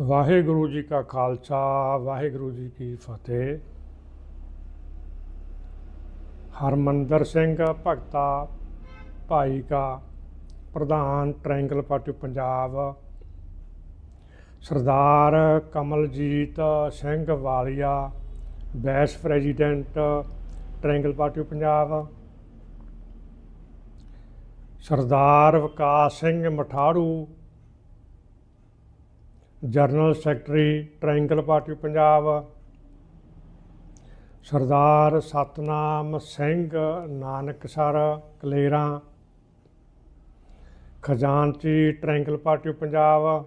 ਵਾਹਿਗੁਰੂ ਜੀ ਕਾ ਖਾਲਸਾ, ਵਾਹਿਗੁਰੂ ਜੀ ਕੀ ਫਤਿਹ। ਹਰਮੰਦਰ ਸਿੰਘ ਭਗਤਾ ਭਾਈ ਕਾ ਪ੍ਰਧਾਨ triangle party Punjab. Sardar Kamaljit Singh Walia vice president triangle party Punjab. Sardar Vikas Singh Matharu general secretary triangle party Punjab, Sardar Satnam Singh Nanaksar, Kaleran, ਖਜ਼ਾਨਚੀ triangle party Punjab,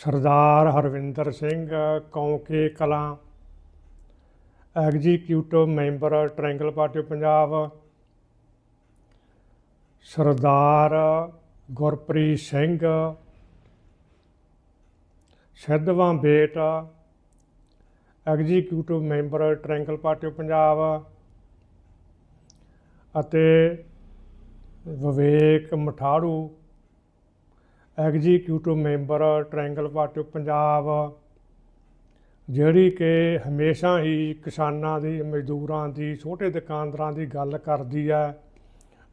Sardar Harvinder Singh Kaunke Kalan, executive member triangle party Punjab, Sardar Gurpreet Singh Sidhwan Bet executive member triangle party Punjab ਅਤੇ Vivek Matharu executive member triangle party Punjab ਜਿਹੜੀ ਕਿ ਹਮੇਸ਼ਾ ਹੀ ਕਿਸਾਨਾਂ ਦੀ, ਮਜ਼ਦੂਰਾਂ ਦੀ, ਛੋਟੇ ਦੁਕਾਨਦਾਰਾਂ ਦੀ ਗੱਲ ਕਰਦੀ ਹੈ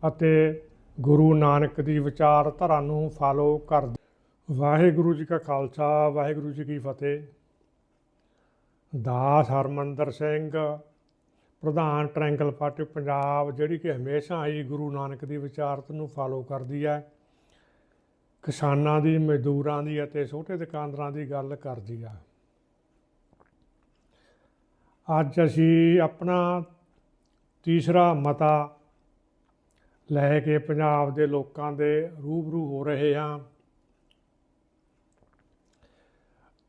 ਅਤੇ ਗੁਰੂ ਨਾਨਕ ਦੀ ਵਿਚਾਰਧਾਰਾ ਨੂੰ ਫਾਲੋ ਕਰਦੀ ਵਾਹਿਗੁਰੂ ਜੀ ਕਾ ਖਾਲਸਾ, ਵਾਹਿਗੁਰੂ ਜੀ ਕੀ ਫਤਿਹ। ਦਾਸ ਹਰਮੰਦਰ ਸਿੰਘ, ਪ੍ਰਧਾਨ ਟ੍ਰਾਇੰਗਲ ਪਾਰਟੀ ਪੰਜਾਬ, ਜਿਹੜੀ ਕਿ ਹਮੇਸ਼ਾ ਹੀ ਗੁਰੂ ਨਾਨਕ ਦੀ ਵਿਚਾਰਤ ਨੂੰ ਫਾਲੋ ਕਰਦੀ ਹੈ। ਕਿਸਾਨਾਂ ਦੀ, ਮਜ਼ਦੂਰਾਂ ਦੀ ਅਤੇ ਛੋਟੇ ਦੁਕਾਨਦਾਰਾਂ ਦੀ ਗੱਲ ਕਰਦੀ ਆ। ਅੱਜ ਅਸੀਂ ਆਪਣਾ ਤੀਸਰਾ ਮਤਾ ਲੈ ਕੇ ਪੰਜਾਬ ਦੇ ਲੋਕਾਂ ਦੇ ਰੂਬਰੂ ਹੋ ਰਹੇ ਹਾਂ।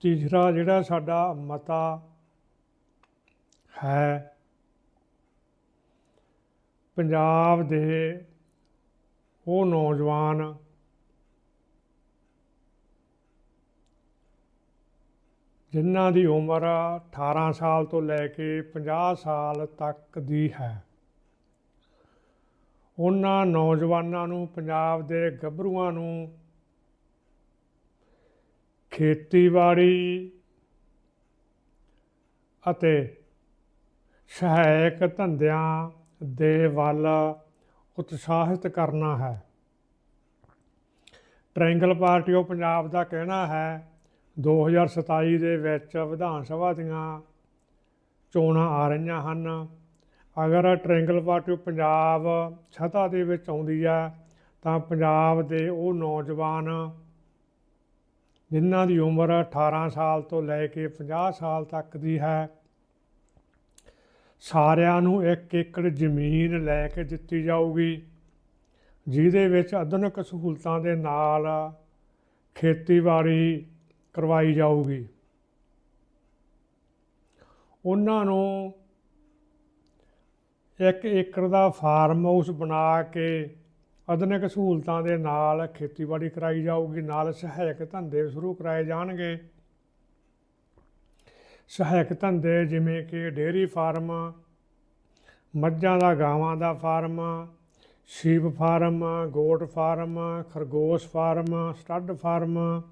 ਤੀਸਰਾ ਜਿਹੜਾ ਸਾਡਾ ਮਤਾ ਹੈ, ਪੰਜਾਬ ਦੇ ਉਹ ਨੌਜਵਾਨ ਜਿਨ੍ਹਾਂ ਦੀ ਉਮਰ 18 ਸਾਲ ਤੋਂ ਲੈ ਕੇ 50 ਸਾਲ ਤੱਕ ਦੀ ਹੈ। ਉਹਨਾਂ ਨੌਜਵਾਨਾਂ ਨੂੰ ਪੰਜਾਬ ਦੇ ਗੱਭਰੂਆਂ ਨੂੰ ਖੇਤੀਬਾੜੀ ਅਤੇ ਸਹਾਇਕ ਧੰਦਿਆਂ ਦੇ ਵੱਲ ਉਤਸ਼ਾਹਿਤ ਕਰਨਾ ਹੈ। ਟ੍ਰਾਇੰਗਲ ਪਾਰਟੀ ਉਹ ਪੰਜਾਬ ਦਾ ਕਹਿਣਾ ਹੈ 2027 ਦੇ ਵਿੱਚ ਵਿਧਾਨ ਸਭਾ ਦੀਆਂ ਚੋਣਾਂ ਆ ਰਹੀਆਂ ਹਨ। ਅਗਰ ਟ੍ਰਾਇੰਗਲ ਪਾਰਟੀ ਆਫ ਪੰਜਾਬ ਸੱਤਾ ਦੇ ਵਿੱਚ ਆਉਂਦੀ ਹੈ, ਤਾਂ ਪੰਜਾਬ ਦੇ ਉਹ ਨੌਜਵਾਨ ਜਿਨ੍ਹਾਂ ਦੀ ਉਮਰ 18 ਸਾਲ ਤੋਂ ਲੈ ਕੇ 50 ਸਾਲ ਤੱਕ ਦੀ ਹੈ, ਸਾਰਿਆਂ ਨੂੰ ਇੱਕ ਏਕੜ ਜ਼ਮੀਨ ਲੈ ਕੇ ਦਿੱਤੀ ਜਾਊਗੀ, ਜਿਹਦੇ ਵਿੱਚ ਆਧੁਨਿਕ ਸਹੂਲਤਾਂ ਦੇ ਨਾਲ ਖੇਤੀਬਾੜੀ ਕਰਵਾਈ ਜਾਊਗੀ। ਉਹਨਾਂ ਨੂੰ ਇੱਕ ਏਕੜ ਦਾ ਫਾਰਮ ਹਾਊਸ ਬਣਾ ਕੇ ਆਧੁਨਿਕ ਸਹੂਲਤਾਂ ਦੇ ਨਾਲ ਖੇਤੀਬਾੜੀ ਕਰਾਈ ਜਾਊਗੀ, ਨਾਲ ਸਹਾਇਕ ਧੰਦੇ ਸ਼ੁਰੂ ਕਰਾਏ ਜਾਣਗੇ। ਸਹਾਇਕ ਧੰਦੇ ਜਿਵੇਂ ਕਿ ਡੇਅਰੀ ਫਾਰਮ, ਮੱਝਾਂ ਦਾ, ਗਾਵਾਂ ਦਾ farm, sheep farm, goat farm, ਖਰਗੋਸ਼ farm, stud farm,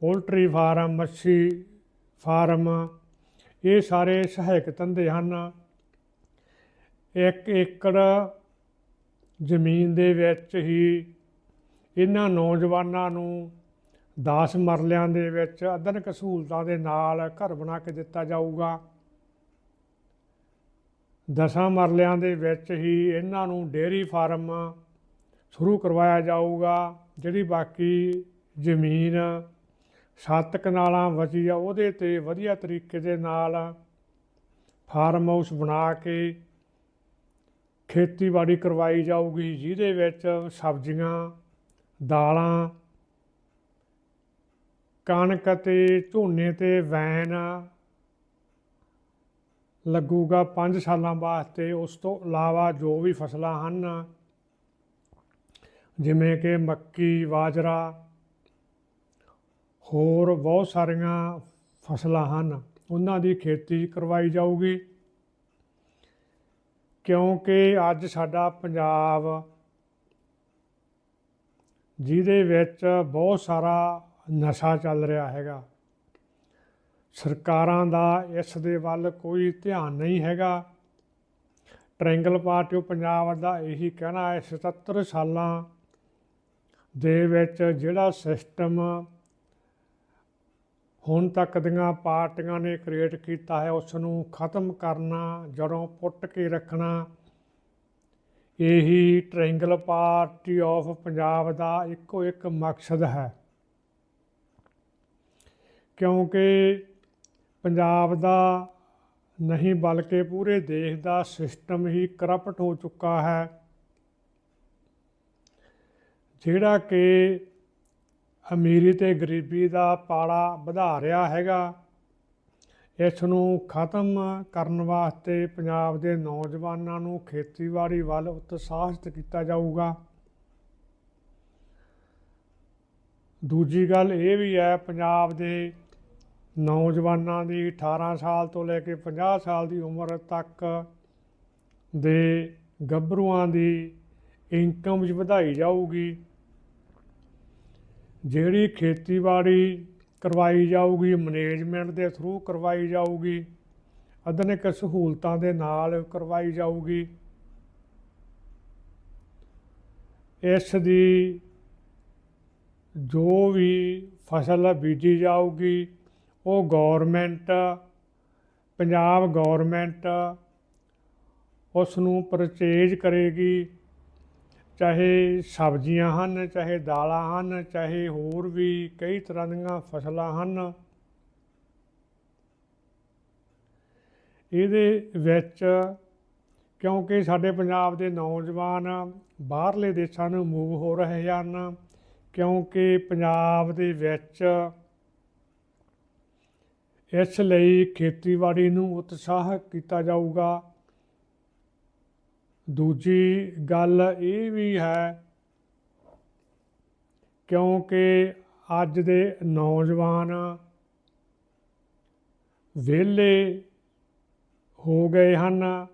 poultry farm, ਮੱਛੀ ਫਾਰਮ, ਇਹ ਸਾਰੇ ਸਹਾਇਕ ਧੰਦੇ ਹਨ। ਇੱਕ ਏਕੜ ਜ਼ਮੀਨ ਦੇ ਵਿੱਚ ਹੀ ਇਹਨਾਂ ਨੌਜਵਾਨਾਂ ਨੂੰ 10 ਮਰਲਿਆਂ ਦੇ ਵਿੱਚ ਆਧੁਨਿਕ ਸਹੂਲਤਾਂ ਦੇ ਨਾਲ ਘਰ ਬਣਾ ਕੇ ਦਿੱਤਾ ਜਾਊਗਾ। ਦਸਾਂ ਮਰਲਿਆਂ ਦੇ ਵਿੱਚ ਹੀ ਇਹਨਾਂ ਨੂੰ ਡੇਅਰੀ ਫਾਰਮ ਸ਼ੁਰੂ ਕਰਵਾਇਆ ਜਾਊਗਾ, ਜਿਹੜੀ ਬਾਕੀ ਜ਼ਮੀਨ ਸੱਤ ਕਨਾਲਾਂ ਬਚੀ ਆ, ਉਹਦੇ ਤੇ ਵਧੀਆ ਤਰੀਕੇ ਦੇ ਨਾਲ ਫਾਰਮ ਹਾਊਸ ਬਣਾ ਕੇ ਖੇਤੀਬਾੜੀ ਕਰਵਾਈ ਜਾਊਗੀ, ਜਿਹਦੇ ਵਿੱਚ ਸਬਜ਼ੀਆਂ, ਦਾਲਾਂ, ਕਣਕ ਅਤੇ ਝੋਨੇ ਤੇ ਵੈਨ ਲੱਗੂਗਾ 5 ਸਾਲਾਂ ਵਾਸਤੇ। ਉਸ ਤੋਂ ਇਲਾਵਾ ਜੋ ਵੀ ਫਸਲਾਂ ਹਨ, ਜਿਵੇਂ ਕਿ ਮੱਕੀ, ਬਾਜਰਾ, ਹੋਰ ਬਹੁਤ ਸਾਰੀਆਂ ਫਸਲਾਂ ਹਨ, ਉਹਨਾਂ ਦੀ ਖੇਤੀ ਕਰਵਾਈ ਜਾਊਗੀ। ਕਿਉਂਕਿ ਅੱਜ ਸਾਡਾ ਪੰਜਾਬ ਜਿਹਦੇ ਵਿੱਚ ਬਹੁਤ ਸਾਰਾ ਨਸ਼ਾ ਚੱਲ ਰਿਹਾ ਹੈਗਾ। ਸਰਕਾਰਾਂ ਦਾ ਇਸ ਦੇ ਵੱਲ ਕੋਈ ਧਿਆਨ ਨਹੀਂ ਹੈਗਾ। ਟ੍ਰਾਇੰਗਲ ਪਾਰਟੀ ਆਫ ਪੰਜਾਬ ਦਾ ਇਹੀ ਕਹਿਣਾ ਹੈ 77 ਸਾਲਾਂ ਦੇ ਵਿੱਚ ਜਿਹੜਾ ਸਿਸਟਮ ਹੁਣ ਤੱਕ ਦੀਆਂ ਪਾਰਟੀਆਂ ਨੇ ਕ੍ਰੀਏਟ ਕੀਤਾ ਹੈ ਉਸ ਨੂੰ ਖਤਮ ਕਰਨਾ, ਜੜੋਂ ਪੁੱਟ ਕੇ ਰੱਖਣਾ। ਇਹੀ ਟ੍ਰਾਇੰਗਲ ਪਾਰਟੀ ਆਫ ਪੰਜਾਬ ਦਾ ਇੱਕੋ ਇੱਕ ਮਕਸਦ ਹੈ। ਕਿਉਂਕਿ ਪੰਜਾਬ ਦਾ ਨਹੀਂ ਬਲਕਿ ਪੂਰੇ ਦੇਸ਼ ਦਾ ਸਿਸਟਮ ਹੀ ਕਰਪਟ ਹੋ ਚੁੱਕਾ ਹੈ। ਜਿਹੜਾ ਕਿ ਅਮੀਰੀ ਤੇ ਗਰੀਬੀ ਦਾ ਪਾੜਾ ਵਧਾ ਰਿਹਾ ਹੈਗਾ। ਇਸ ਨੂੰ ਖਤਮ ਕਰਨ ਵਾਸਤੇ ਪੰਜਾਬ ਦੇ ਨੌਜਵਾਨਾਂ ਨੂੰ ਖੇਤੀਬਾੜੀ ਵੱਲ ਉਤਸ਼ਾਹਿਤ ਕੀਤਾ ਜਾਊਗਾ। ਦੂਜੀ ਗੱਲ ਇਹ ਵੀ ਹੈ, ਪੰਜਾਬ ਦੇ ਨੌਜਵਾਨਾਂ ਦੀ 18 ਸਾਲ ਤੋਂ ਲੈ ਕੇ 50 ਸਾਲ ਦੀ ਉਮਰ ਤੱਕ ਦੇ ਗੱਭਰੂਆਂ ਦੀ ਇਨਕਮ ਵਿੱਚ ਵਧਾਈ ਜਾਊਗੀ। ਜਿਹੜੀ ਖੇਤੀਬਾੜੀ ਕਰਵਾਈ ਜਾਊਗੀ ਮੈਨੇਜਮੈਂਟ ਦੇ ਥਰੂ ਕਰਵਾਈ ਜਾਊਗੀ, ਆਧੁਨਿਕ ਸਹੂਲਤਾਂ ਦੇ ਨਾਲ ਕਰਵਾਈ ਜਾਊਗੀ, ਇਸ ਦੀ ਜੋ ਵੀ ਫਸਲ ਬੀਜੀ ਜਾਊਗੀ, ਉਹ ਗਵਰਨਮੈਂਟ ਪੰਜਾਬ ਗਵਰਨਮੈਂਟ ਉਸ ਨੂੰ ਪਰਚੇਜ ਕਰੇਗੀ ਚਾਹੇ ਸਬਜ਼ੀਆਂ ਹਨ, ਚਾਹੇ ਦਾਲਾਂ ਹਨ, ਚਾਹੇ ਹੋਰ ਵੀ ਕਈ ਤਰ੍ਹਾਂ ਦੀਆਂ ਫਸਲਾਂ ਹਨ। ਇਹਦੇ ਵਿੱਚ ਕਿਉਂਕਿ ਸਾਡੇ ਪੰਜਾਬ ਦੇ ਨੌਜਵਾਨ ਬਾਹਰਲੇ ਦੇਸ਼ਾਂ ਨੂੰ ਮੂਵ ਹੋ ਰਹੇ ਹਨ, ਕਿਉਂਕਿ ਪੰਜਾਬ ਦੇ ਵਿੱਚ ਇਸ ਲਈ ਖੇਤੀਬਾੜੀ ਨੂੰ ਉਤਸ਼ਾਹ ਕੀਤਾ ਜਾਊਗਾ। ਦੂਜੀ ਗੱਲ ਇਹ ਵੀ ਹੈ, ਕਿਉਂਕਿ ਅੱਜ ਦੇ ਨੌਜਵਾਨ ਵਿਹਲੇ ਹੋ ਗਏ ਹਨ,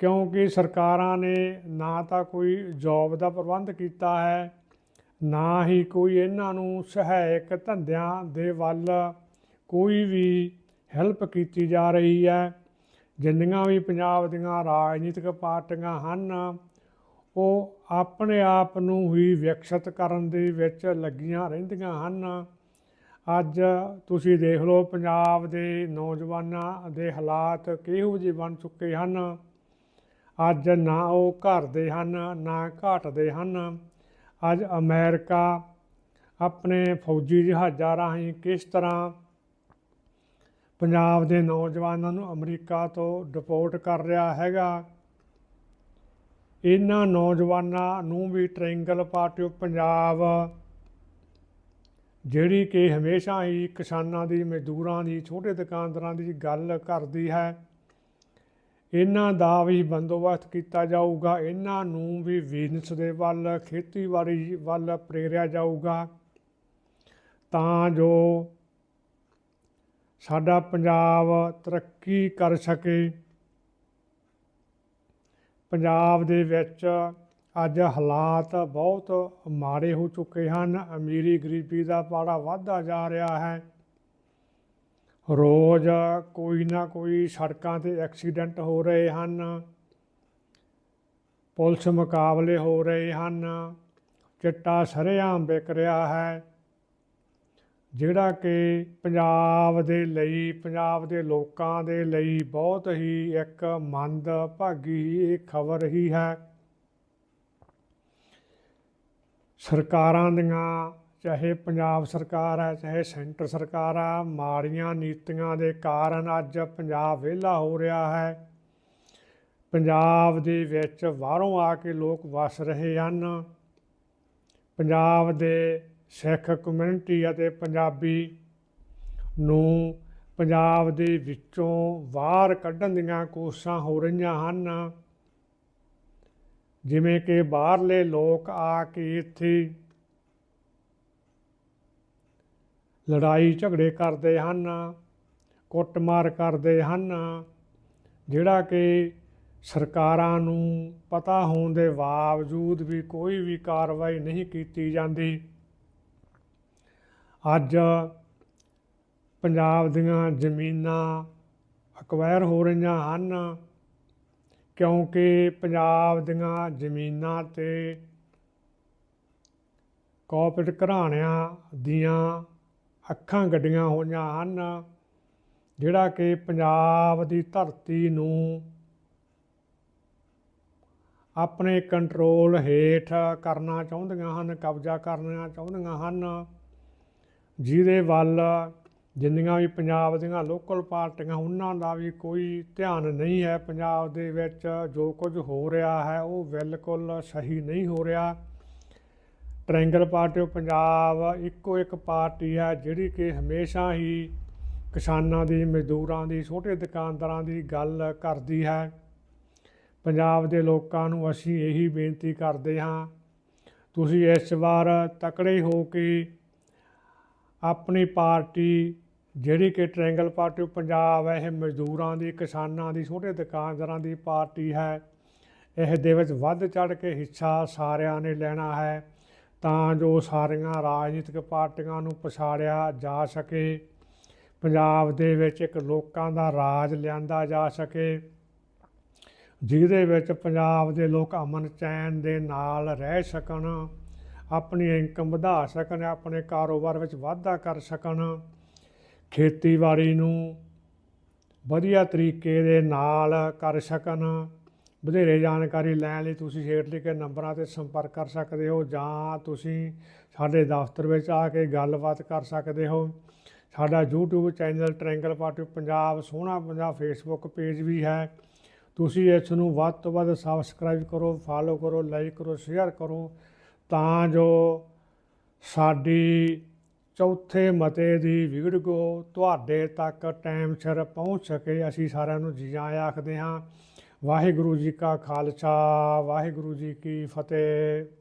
ਕਿਉਂਕਿ ਸਰਕਾਰਾਂ ਨੇ ਨਾ ਤਾਂ ਕੋਈ ਜੌਬ ਦਾ ਪ੍ਰਬੰਧ ਕੀਤਾ ਹੈ, ਨਾ ਹੀ ਕੋਈ ਇਹਨਾਂ ਨੂੰ ਸਹਾਇਕ ਧੰਦਿਆਂ ਦੇ ਵੱਲ ਕੋਈ ਵੀ ਹੈਲਪ ਕੀਤੀ ਜਾ ਰਹੀ ਹੈ। ਜਿੰਨੀਆਂ ਵੀ ਪੰਜਾਬ ਦੀਆਂ ਰਾਜਨੀਤਿਕ ਪਾਰਟੀਆਂ ਹਨ, ਉਹ ਆਪਣੇ ਆਪ ਨੂੰ ਹੀ ਵਿਕਸਿਤ ਕਰਨ ਦੇ ਵਿੱਚ ਲੱਗੀਆਂ ਰਹਿੰਦੀਆਂ ਹਨ। ਅੱਜ ਤੁਸੀਂ ਦੇਖ ਲਓ, ਪੰਜਾਬ ਦੇ ਨੌਜਵਾਨਾਂ ਦੇ ਹਾਲਾਤ ਕਿਹੋ ਜਿਹੇ ਬਣ ਚੁੱਕੇ ਹਨ। ਅੱਜ ਨਾ ਉਹ ਘਰ ਦੇ ਹਨ, ਨਾ ਘਾਟ ਦੇ ਹਨ। ਅੱਜ ਅਮਰੀਕਾ ਆਪਣੇ ਫੌਜੀ ਜਹਾਜ਼ਾਂ ਰਾਹੀਂ ਕਿਸ ਤਰ੍ਹਾਂ ਪੰਜਾਬ ਦੇ ਨੌਜਵਾਨਾਂ ਨੂੰ ਅਮਰੀਕਾ ਤੋਂ ਡਿਪੋਰਟ ਕਰ ਰਿਹਾ ਹੈਗਾ। ਇਹਨਾਂ ਨੌਜਵਾਨਾਂ ਨੂੰ ਵੀ ਟ੍ਰਾਇੰਗਲ ਪਾਰਟੀ ਆਫ ਪੰਜਾਬ। ਜਿਹੜੀ ਕਿ ਹਮੇਸ਼ਾ ਹੀ ਕਿਸਾਨਾਂ ਦੀ, ਮਜ਼ਦੂਰਾਂ ਦੀ, ਛੋਟੇ ਦੁਕਾਨਦਾਰਾਂ ਦੀ ਗੱਲ ਕਰਦੀ ਹੈ। ਇਹਨਾਂ ਦਾ ਵੀ ਬੰਦੋਬਸਤ ਕੀਤਾ ਜਾਊਗਾ। ਇਹਨਾਂ ਨੂੰ ਵੀ ਬਿਜ਼ਨਸ ਦੇ ਵੱਲ, ਖੇਤੀਬਾੜੀ ਵੱਲ ਪ੍ਰੇਰਿਆ ਜਾਊਗਾ। ਤਾਂ ਜੋ ਸਾਡਾ ਪੰਜਾਬ ਤਰੱਕੀ ਕਰ ਸਕੇ। ਪੰਜਾਬ ਦੇ ਵਿੱਚ ਅੱਜ ਹਾਲਾਤ ਬਹੁਤ ਮਾੜੇ ਹੋ ਚੁੱਕੇ ਹਨ। ਅਮੀਰੀ ਗਰੀਬੀ ਦਾ ਪਾੜਾ ਵੱਧਦਾ ਜਾ ਰਿਹਾ ਹੈ। ਰੋਜ਼ ਕੋਈ ਨਾ ਕੋਈ ਸੜਕਾਂ ਤੇ ਐਕਸੀਡੈਂਟ ਹੋ ਰਹੇ ਹਨ। ਪੁਲਿਸ ਮੁਕਾਬਲੇ ਹੋ ਰਹੇ ਹਨ। ਚਿੱਟਾ ਸਰੇਆਮ ਵਿਕ ਰਿਹਾ ਹੈ। ਜਿਹੜਾ ਕਿ ਪੰਜਾਬ ਦੇ ਲਈ, ਪੰਜਾਬ ਦੇ ਲੋਕਾਂ ਦੇ ਲਈ ਬਹੁਤ ਹੀ ਇੱਕ ਮੰਦ ਭਾਗੀ ਇਹ ਖਬਰ ਹੀ ਹੈ। ਸਰਕਾਰਾਂ ਦੀਆਂ, ਚਾਹੇ ਪੰਜਾਬ ਸਰਕਾਰ ਹੈ, ਚਾਹੇ ਸੈਂਟਰ ਸਰਕਾਰ ਆ ਮਾੜੀਆਂ ਨੀਤੀਆਂ ਦੇ ਕਾਰਨ ਅੱਜ ਪੰਜਾਬ ਵਿਹਲਾ ਹੋ ਰਿਹਾ ਹੈ। ਪੰਜਾਬ ਦੇ ਵਿੱਚ ਬਾਹਰੋਂ ਆ ਕੇ ਲੋਕ ਵਸ ਰਹੇ ਹਨ। ਪੰਜਾਬ ਦੇ ਸਿੱਖ ਕਮਿਊਨਿਟੀ ਅਤੇ ਪੰਜਾਬੀ ਨੂੰ ਪੰਜਾਬ ਦੇ ਵਿੱਚੋਂ ਬਾਹਰ ਕੱਢਣ ਦੀਆਂ ਕੋਸ਼ਿਸ਼ਾਂ ਹੋ ਰਹੀਆਂ ਹਨ। ਜਿਵੇਂ ਕਿ ਬਾਹਰਲੇ ਲੋਕ ਆ ਕੇ ਇੱਥੇ ਲੜਾਈ ਝਗੜੇ ਕਰਦੇ ਹਨ, ਕੁੱਟਮਾਰ ਕਰਦੇ ਹਨ, ਜਿਹੜਾ ਕਿ ਸਰਕਾਰਾਂ ਨੂੰ ਪਤਾ ਹੋਣ ਦੇ ਬਾਵਜੂਦ ਵੀ ਕੋਈ ਵੀ ਕਾਰਵਾਈ ਨਹੀਂ ਕੀਤੀ ਜਾਂਦੀ। ਅੱਜ ਪੰਜਾਬ ਦੀਆਂ ਜ਼ਮੀਨਾਂ ਅਕਵਾਇਰ ਹੋ ਰਹੀਆਂ ਹਨ ਕਿਉਂਕਿ ਪੰਜਾਬ ਦੀਆਂ ਜ਼ਮੀਨਾਂ ਤੇ ਕੋਪਰੇਟ ਘਰਾਣਿਆਂ ਦੀਆਂ ਅੱਖਾਂ ਗੱਡੀਆਂ ਹੋਈਆਂ ਹਨ, ਜਿਹੜਾ ਕਿ ਪੰਜਾਬ ਦੀ ਧਰਤੀ ਨੂੰ ਆਪਣੇ ਕੰਟਰੋਲ ਹੇਠ ਕਰਨਾ ਚਾਹੁੰਦੀਆਂ ਹਨ, ਕਬਜ਼ਾ ਕਰਨਾ ਚਾਹੁੰਦੀਆਂ ਹਨ। ਜਿਹਦੇ ਵੱਲ ਜਿੰਨੀਆਂ ਵੀ ਪੰਜਾਬ ਦੀਆਂ ਲੋਕਲ ਪਾਰਟੀਆਂ, ਉਹਨਾਂ ਦਾ ਵੀ ਕੋਈ ਧਿਆਨ ਨਹੀਂ ਹੈ। ਪੰਜਾਬ ਦੇ ਵਿੱਚ ਜੋ ਕੁਝ ਹੋ ਰਿਹਾ ਹੈ, ਉਹ ਬਿਲਕੁਲ ਸਹੀ ਨਹੀਂ ਹੋ ਰਿਹਾ। ਟ੍ਰਾਇੰਗਲ ਪਾਰਟੀ ਆਫ ਪੰਜਾਬ ਇੱਕੋ ਇੱਕ ਪਾਰਟੀ ਹੈ, ਜਿਹੜੀ ਕਿ ਹਮੇਸ਼ਾ ਹੀ ਕਿਸਾਨਾਂ ਦੀ, ਮਜ਼ਦੂਰਾਂ ਦੀ, ਛੋਟੇ ਦੁਕਾਨਦਾਰਾਂ ਦੀ ਗੱਲ ਕਰਦੀ ਹੈ। ਪੰਜਾਬ ਦੇ ਲੋਕਾਂ ਨੂੰ ਅਸੀਂ ਇਹੀ ਬੇਨਤੀ ਕਰਦੇ ਹਾਂ, ਤੁਸੀਂ ਇਸ ਵਾਰ ਤਕੜੇ ਹੋ ਕੇ ਆਪਣੀ ਪਾਰਟੀ ਜਿਹੜੀ ਕਿ ਟ੍ਰਾਇੰਗਲ ਪਾਰਟੀ ਆਫ ਪੰਜਾਬ ਹੈ, ਇਹ ਮਜ਼ਦੂਰਾਂ ਦੀ, ਕਿਸਾਨਾਂ ਦੀ, ਛੋਟੇ ਦੁਕਾਨਦਾਰਾਂ ਦੀ ਪਾਰਟੀ ਹੈ। ਇਸ ਦੇ ਵਿੱਚ ਵੱਧ ਚੜ ਕੇ ਹਿੱਸਾ ਸਾਰਿਆਂ ਨੇ ਲੈਣਾ ਹੈ ਤਾਂ ਜੋ ਸਾਰੀਆਂ ਰਾਜਨੀਤਿਕ ਪਾਰਟੀਆਂ ਨੂੰ ਪਛਾੜਿਆ ਜਾ ਸਕੇ। ਪੰਜਾਬ ਦੇ ਵਿੱਚ ਇੱਕ ਲੋਕਾਂ ਦਾ ਰਾਜ ਲਿਆਂਦਾ ਜਾ ਸਕੇ, ਜਿਹਦੇ ਵਿੱਚ ਪੰਜਾਬ ਦੇ ਲੋਕ ਅਮਨ ਚੈਨ ਦੇ ਨਾਲ ਰਹਿ ਸਕਣ। ਆਪਣੀ ਇਨਕਮ ਵਧਾ ਸਕਣ, ਆਪਣੇ ਕਾਰੋਬਾਰ ਵਿੱਚ ਵਾਧਾ ਕਰ ਸਕਣ। ਖੇਤੀਬਾੜੀ ਨੂੰ ਵਧੀਆ ਤਰੀਕੇ ਦੇ ਨਾਲ ਕਰ ਸਕਣ। ਵਧੇਰੇ ਜਾਣਕਾਰੀ ਲੈਣ ਲਈ ਤੁਸੀਂ ਹੇਠਲੇ ਲਿਖੇ ਨੰਬਰਾਂ ਤੇ ਸੰਪਰਕ ਕਰ ਸਕਦੇ ਹੋ ਜਾਂ ਤੁਸੀਂ ਸਾਡੇ ਦਫ਼ਤਰ ਵਿੱਚ ਆ ਕੇ ਗੱਲਬਾਤ ਕਰ ਸਕਦੇ ਹੋ। ਸਾਡਾ YouTube channel triangle party Punjab, ਸੋਹਣਾ ਪੰਜਾਬ ਫੇਸਬੁੱਕ ਪੇਜ ਵੀ ਹੈ। ਤੁਸੀਂ ਇਸ ਨੂੰ ਵੱਧ ਤੋਂ ਵੱਧ ਸਬਸਕ੍ਰਾਈਬ ਕਰੋ ਫਾਲੋ ਕਰੋ ਲਾਈਕ ਕਰੋ ਸ਼ੇਅਰ ਕਰੋ। ਤਾਂ ਜੋ ਸਾਡੀ ਚੌਥੇ ਮਤੇ ਦੀ ਵੀਡੀਓ ਤੁਹਾਡੇ ਤੱਕ ਟਾਈਮ ਸਿਰ ਪਹੁੰਚ ਸਕੇ। ਅਸੀਂ ਸਾਰਿਆਂ ਨੂੰ ਜੀ ਆਇਆਂ ਆਖਦੇ ਹਾਂ, ਵਾਹਿਗੁਰੂ ਜੀ ਕਾ ਖਾਲਸਾ, ਵਾਹਿਗੁਰੂ ਜੀ ਕੀ ਫਤਿਹ।